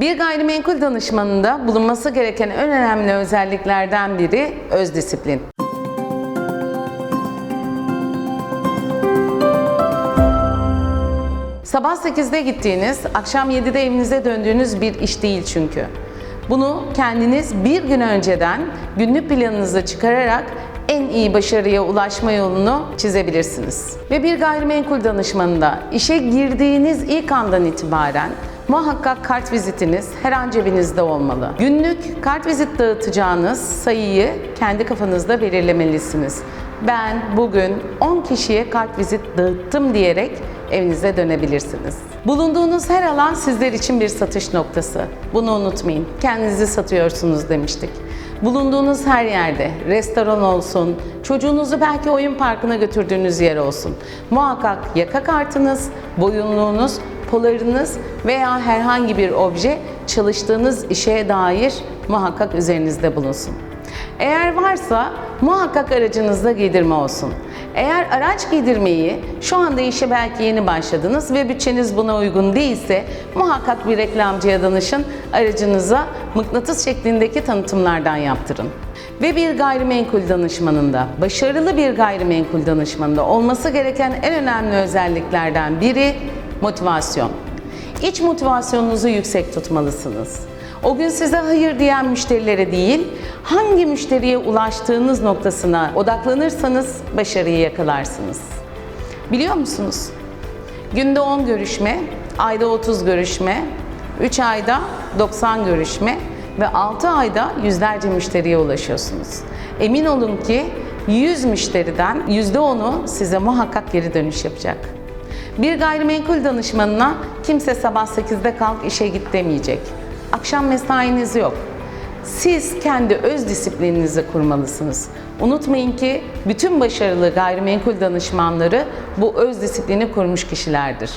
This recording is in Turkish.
Bir gayrimenkul danışmanında bulunması gereken en önemli özelliklerden biri öz disiplin. Sabah 8'de gittiğiniz, akşam 7'de evinize döndüğünüz bir iş değil çünkü. Bunu kendiniz bir gün önceden günlük planınızı çıkararak en iyi başarıya ulaşma yolunu çizebilirsiniz. Ve bir gayrimenkul danışmanında işe girdiğiniz ilk andan itibaren muhakkak kart vizitiniz her an cebinizde olmalı. Günlük kart vizit dağıtacağınız sayıyı kendi kafanızda belirlemelisiniz. Ben bugün 10 kişiye kart vizit dağıttım diyerek evinize dönebilirsiniz. Bulunduğunuz her alan sizler için bir satış noktası. Bunu unutmayın. Kendinizi satıyorsunuz demiştik. Bulunduğunuz her yerde, restoran olsun, çocuğunuzu belki oyun parkına götürdüğünüz yer olsun. Muhakkak yaka kartınız, boyunluğunuz, polarınız veya herhangi bir obje çalıştığınız işe dair muhakkak üzerinizde bulunsun. Eğer varsa muhakkak aracınızda giydirme olsun. Eğer araç giydirmeyi şu anda işe belki yeni başladınız ve bütçeniz buna uygun değilse muhakkak bir reklamcıya danışın. Aracınıza mıknatıs şeklindeki tanıtımlardan yaptırın. Ve bir gayrimenkul danışmanında, başarılı bir gayrimenkul danışmanında olması gereken en önemli özelliklerden biri motivasyon. İç motivasyonunuzu yüksek tutmalısınız. O gün size hayır diyen müşterilere değil, hangi müşteriye ulaştığınız noktasına odaklanırsanız başarıyı yakalarsınız. Biliyor musunuz? Günde 10 görüşme, ayda 30 görüşme, 3 ayda 90 görüşme ve 6 ayda yüzlerce müşteriye ulaşıyorsunuz. Emin olun ki 100 müşteriden %10'u size muhakkak geri dönüş yapacak. Bir gayrimenkul danışmanına kimse sabah 8'de kalk işe git demeyecek. Akşam mesainiz yok. Siz kendi öz disiplininizi kurmalısınız. Unutmayın ki bütün başarılı gayrimenkul danışmanları bu öz disiplini kurmuş kişilerdir.